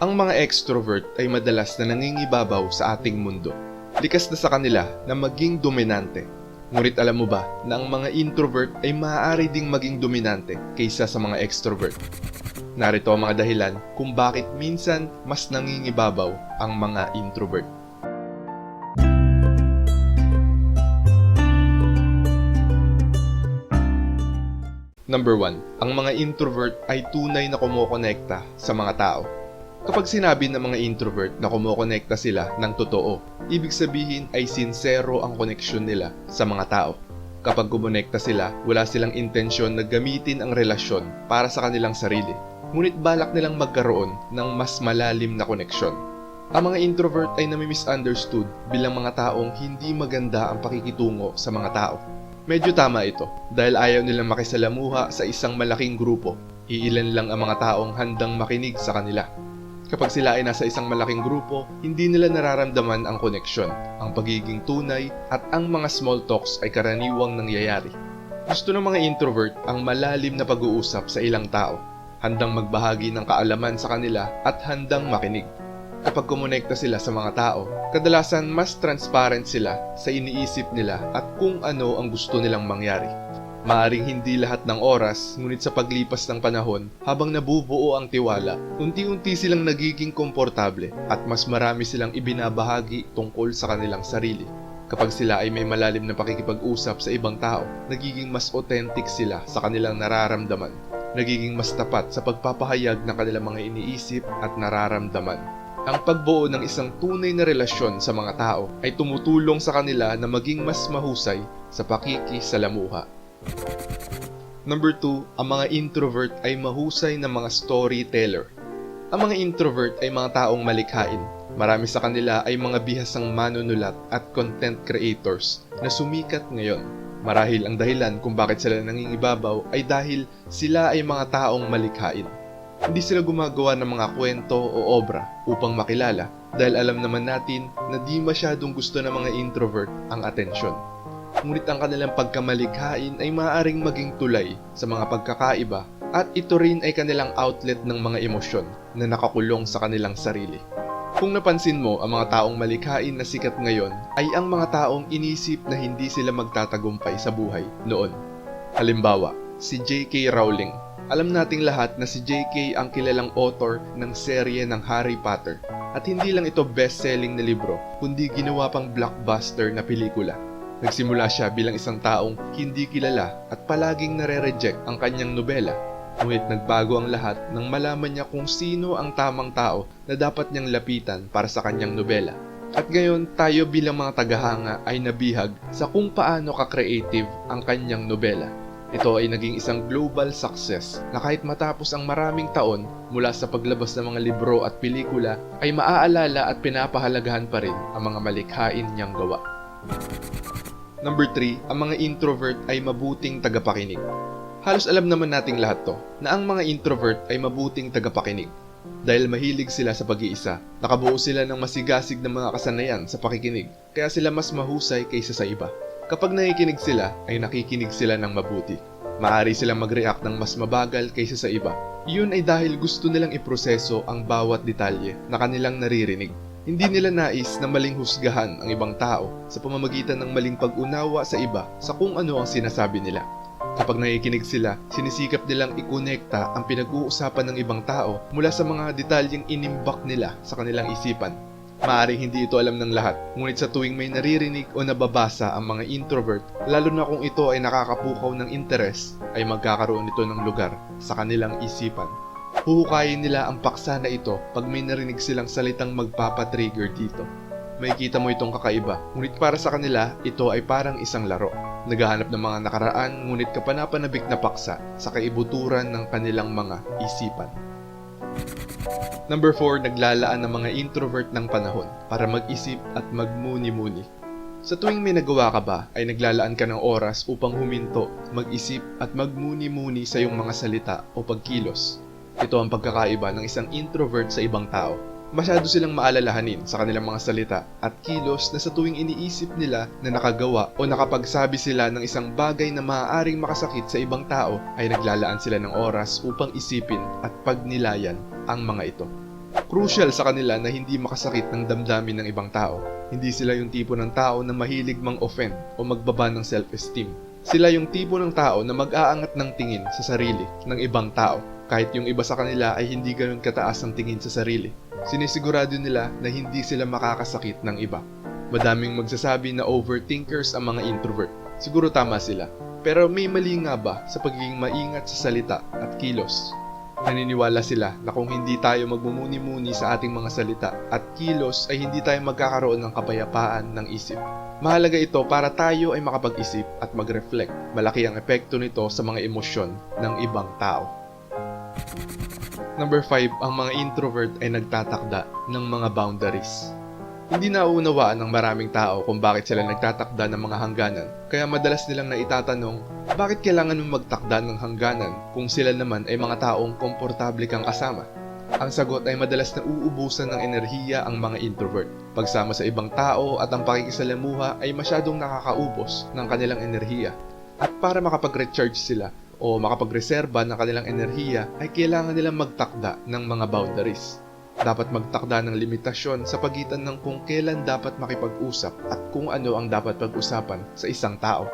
Ang mga extrovert ay madalas na nangingibabaw sa ating mundo. Likas na sa kanila na maging dominante. Ngunit alam mo ba na ang mga introvert ay maaari ding maging dominante kaysa sa mga extrovert? Narito ang mga dahilan kung bakit minsan mas nangingibabaw ang mga introvert. Number 1. Ang mga introvert ay tunay na kumokonekta sa mga tao. Kapag sinabi ng mga introvert na kumokonekta sila ng totoo, ibig sabihin ay sincero ang koneksyon nila sa mga tao. Kapag kumonekta sila, wala silang intensyon na gamitin ang relasyon para sa kanilang sarili. Ngunit balak nilang magkaroon ng mas malalim na koneksyon. Ang mga introvert ay nami-misunderstood bilang mga taong hindi maganda ang pakikitungo sa mga tao. Medyo tama ito dahil ayaw nilang makisalamuha sa isang malaking grupo. Iilan lang ang mga taong handang makinig sa kanila. Kapag sila ay nasa isang malaking grupo, hindi nila nararamdaman ang koneksyon, ang pagiging tunay, at ang mga small talks ay karaniwang nangyayari. Gusto ng mga introvert ang malalim na pag-uusap sa ilang tao, handang magbahagi ng kaalaman sa kanila at handang makinig. Kapag kumonekta sila sa mga tao, kadalasan mas transparent sila sa iniisip nila at kung ano ang gusto nilang mangyari. Maaring hindi lahat ng oras, ngunit sa paglipas ng panahon, habang nabubuo ang tiwala, unti-unti silang nagiging komportable at mas marami silang ibinabahagi tungkol sa kanilang sarili. Kapag sila ay may malalim na pakikipag-usap sa ibang tao, nagiging mas authentic sila sa kanilang nararamdaman. Nagiging mas tapat sa pagpapahayag ng kanilang mga iniisip at nararamdaman. Ang pagbuo ng isang tunay na relasyon sa mga tao ay tumutulong sa kanila na maging mas mahusay sa pakikisalamuha. Number 2, ang mga introvert ay mahusay na mga storyteller. Ang mga introvert ay mga taong malikhain. Marami sa kanila ay mga bihasang manunulat at content creators na sumikat ngayon. Marahil ang dahilan kung bakit sila nangingibabaw ay dahil sila ay mga taong malikhain. Hindi sila gumagawa ng mga kwento o obra upang makilala dahil alam naman natin na di masyadong gusto ng mga introvert ang atensyon. Ngunit ang kanilang pagkamalikhain ay maaaring maging tulay sa mga pagkakaiba at ito rin ay kanilang outlet ng mga emosyon na nakakulong sa kanilang sarili. Kung napansin mo ang mga taong malikhain na sikat ngayon ay ang mga taong inisip na hindi sila magtatagumpay sa buhay noon. Halimbawa, si J.K. Rowling. Alam nating lahat na si J.K. ang kilalang author ng serye ng Harry Potter. At hindi lang ito best-selling na libro, kundi ginawa pang blockbuster na pelikula. Nagsimula siya bilang isang taong hindi kilala at palaging nare-reject ang kanyang nobela. Ngunit nagbago ang lahat nang malaman niya kung sino ang tamang tao na dapat niyang lapitan para sa kanyang nobela. At ngayon, tayo bilang mga tagahanga ay nabihag sa kung paano ka-creative ang kanyang nobela. Ito ay naging isang global success na kahit matapos ang maraming taon mula sa paglabas ng mga libro at pelikula ay maaalala at pinapahalagahan pa rin ang mga malikhain niyang gawa. Number 3, ang mga introvert ay mabuting tagapakinig. Halos alam naman nating lahat to na ang mga introvert ay mabuting tagapakinig. Dahil mahilig sila sa pag-iisa, nakabuo sila ng masigasig na mga kasanayan sa pakikinig, kaya sila mas mahusay kaysa sa iba. Kapag nakikinig sila, ay nakikinig sila ng mabuti. Maari silang mag-react ng mas mabagal kaysa sa iba. Iyon ay dahil gusto nilang iproseso ang bawat detalye na kanilang naririnig. Hindi nila nais na maling husgahan ang ibang tao sa pamamagitan ng maling pag-unawa sa iba sa kung ano ang sinasabi nila. Kapag nakikinig sila, sinisikap nilang ikonekta ang pinag-uusapan ng ibang tao mula sa mga detalyeng inimbak nila sa kanilang isipan. Maaring hindi ito alam ng lahat, ngunit sa tuwing may naririnig o nababasa ang mga introvert, lalo na kung ito ay nakakapukaw ng interes, ay magkakaroon ito ng lugar sa kanilang isipan. Huhukayin nila ang paksa na ito pag may narinig silang salitang magpapatrigger dito. May kita mo itong kakaiba, ngunit para sa kanila, ito ay parang isang laro. Naghahanap ng mga nakaraan, ngunit kapanapanabik na paksa sa kaibuturan ng kanilang mga isipan. Number 4, naglalaan ng mga introvert ng panahon para mag-isip at magmuni-muni. Sa tuwing may nagawa ka ba, ay naglalaan ka ng oras upang huminto, mag-isip at magmuni-muni sa iyong mga salita o pagkilos. Ito ang pagkakaiba ng isang introvert sa ibang tao. Masyado silang maalalahanin sa kanilang mga salita at kilos na sa tuwing iniisip nila na nakagawa o nakapagsabi sila ng isang bagay na maaaring makasakit sa ibang tao ay naglalaan sila ng oras upang isipin at pagnilayan ang mga ito. Crucial sa kanila na hindi makasakit ng damdamin ng ibang tao. Hindi sila yung tipo ng tao na mahilig mang-offend o magbaba ng self-esteem. Sila yung tipo ng tao na mag-aangat ng tingin sa sarili ng ibang tao kahit yung iba sa kanila ay hindi ganun kataas ang tingin sa sarili. Sinisigurado nila na hindi sila makakasakit ng iba. Madaming magsasabi na overthinkers ang mga introvert. Siguro tama sila. Pero may mali nga ba sa pagiging maingat sa salita at kilos? Naniniwala sila na kung hindi tayo magmumuni-muni sa ating mga salita at kilos ay hindi tayo magkakaroon ng kapayapaan ng isip. Mahalaga ito para tayo ay makapag-isip at mag-reflect. Malaki ang epekto nito sa mga emosyon ng ibang tao. Number 5, ang mga introvert ay nagtatakda ng mga boundaries. Hindi nauunawaan ng maraming tao kung bakit sila nagtatakda ng mga hangganan. Kaya madalas nilang naitatanong, bakit kailangan mo magtakda ng hangganan kung sila naman ay mga taong komportable kang kasama? Ang sagot ay madalas na uubusan ng enerhiya ang mga introvert. Pagsama sa ibang tao at ang pakikisalamuha ay masyadong nakakaubos ng kanilang enerhiya. At para makapag-recharge sila o makapagreserba ng kanilang enerhiya ay kailangan nilang magtakda ng mga boundaries. Dapat magtakda ng limitasyon sa pagitan ng kung kailan dapat makipag-usap at kung ano ang dapat pag-usapan sa isang tao.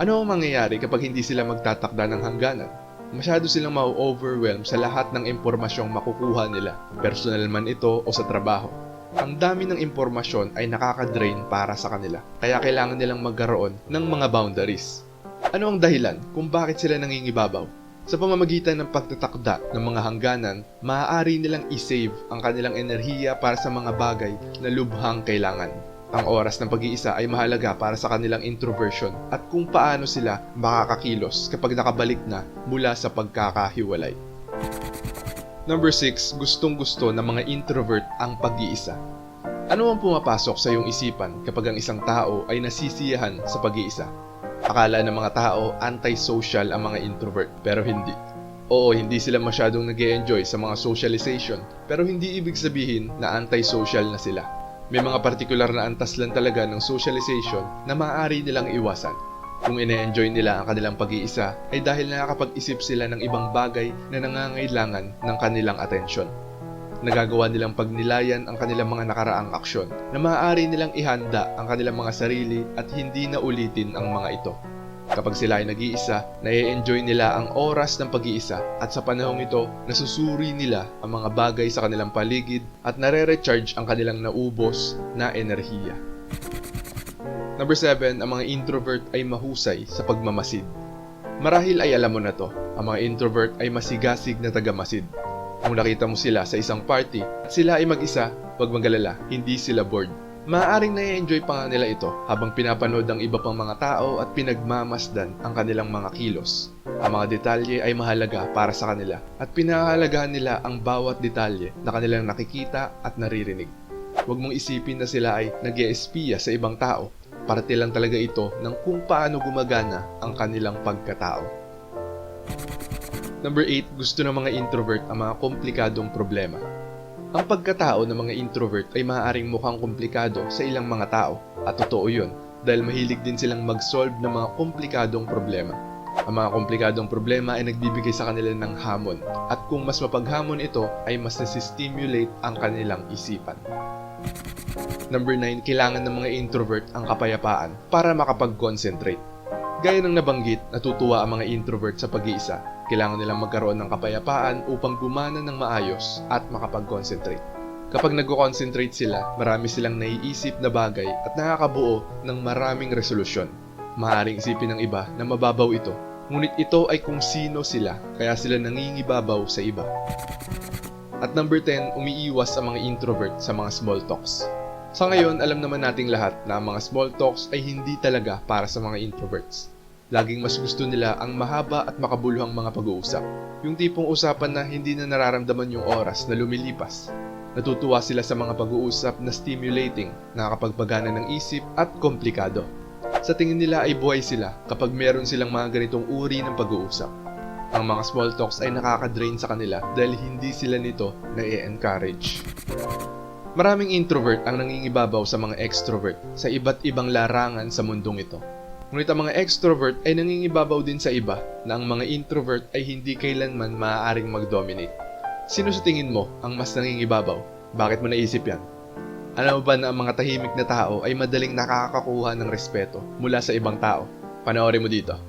Ano ang mangyayari kapag hindi sila magtatakda ng hangganan? Masyado silang ma-overwhelm sa lahat ng impormasyong makukuha nila, personal man ito o sa trabaho. Ang dami ng impormasyon ay nakaka-drain para sa kanila, kaya kailangan nilang magkaroon ng mga boundaries. Ano ang dahilan kung bakit sila nangingibabaw? Sa pamamagitan ng pagtatakda ng mga hangganan, maaari nilang isave ang kanilang enerhiya para sa mga bagay na lubhang kailangan. Ang oras ng pag-iisa ay mahalaga para sa kanilang introversion at kung paano sila makakakilos kapag nakabalik na mula sa pagkakahiwalay. Number 6, gustong gusto ng mga introvert ang pag-iisa. Ano ang pumapasok sa iyong isipan kapag ang isang tao ay nasisiyahan sa pag-iisa? Akala ng mga tao anti-social ang mga introvert, pero hindi. Oo, hindi sila masyadong nag enjoy sa mga socialization, pero hindi ibig sabihin na anti-social na sila. May mga partikular na antas lang talaga ng socialization na maaari nilang iwasan. Kung ine-enjoy nila ang kanilang pag-iisa ay dahil nakakapag-isip sila ng ibang bagay na nangangailangan ng kanilang atensyon. Nagagawa nilang pagnilayan ang kanilang mga nakaraang aksyon na maaari nilang ihanda ang kanilang mga sarili at hindi na ulitin ang mga ito. Kapag sila ay nag-iisa, nai-enjoy nila ang oras ng pag-iisa at sa panahong ito, nasusuri nila ang mga bagay sa kanilang paligid at nare-recharge ang kanilang naubos na enerhiya. Number 7, ang mga introvert ay mahusay sa pagmamasid. Marahil ay alam mo na to, ang mga introvert ay masigasig na tagamasid. Kung nakita mo sila sa isang party at sila ay mag-isa, huwag magalala, hindi sila bored. Maaaring na-enjoy pa nga nila ito habang pinapanood ang iba pang mga tao at pinagmamasdan ang kanilang mga kilos. Ang mga detalye ay mahalaga para sa kanila at pinahahalagahan nila ang bawat detalye na kanilang nakikita at naririnig. Huwag mong isipin na sila ay nag espiya sa ibang tao. Parte lang talaga ito ng kung paano gumagana ang kanilang pagkatao. Number 8, gusto ng mga introvert ang mga komplikadong problema. Ang pagkatao ng mga introvert ay maaaring mukhang komplikado sa ilang mga tao at totoo yun dahil mahilig din silang mag-solve ng mga komplikadong problema. Ang mga komplikadong problema ay nagbibigay sa kanila ng hamon at kung mas mapaghamon ito ay mas nasistimulate ang kanilang isipan. Number 9, kailangan ng mga introvert ang kapayapaan para makapag-concentrate. Gaya ng nabanggit, natutuwa ang mga introvert sa pag-iisa. Kailangan nilang magkaroon ng kapayapaan upang gumana ng maayos at makapag-concentrate. Kapag nag-concentrate sila, marami silang naiisip na bagay at nakakabuo ng maraming resolusyon. Maaring isipin ng iba na mababaw ito, ngunit ito ay kung sino sila, kaya sila nangingibabaw sa iba. At number 10, umiiwas ang mga introvert sa mga small talks. Sa ngayon, alam naman nating lahat na ang mga small talks ay hindi talaga para sa mga introverts. Laging mas gusto nila ang mahaba at makabuluhang mga pag-uusap. Yung tipong usapan na hindi na nararamdaman yung oras na lumilipas. Natutuwa sila sa mga pag-uusap na stimulating, nakakapagpagana ng isip at komplikado. Sa tingin nila ay buhay sila kapag meron silang mga ganitong uri ng pag-uusap. Ang mga small talks ay nakaka-drain sa kanila dahil hindi sila nito na-encourage. Maraming introvert ang nangingibabaw sa mga extrovert sa iba't ibang larangan sa mundong ito. Ngunit ang mga extrovert ay nangingibabaw din sa iba na ang mga introvert ay hindi kailanman maaaring mag-dominate. Sino sa tingin mo ang mas nangingibabaw? Bakit mo naisip yan? Alam mo ba na ang mga tahimik na tao ay madaling nakakakuha ng respeto mula sa ibang tao? Panoorin mo dito.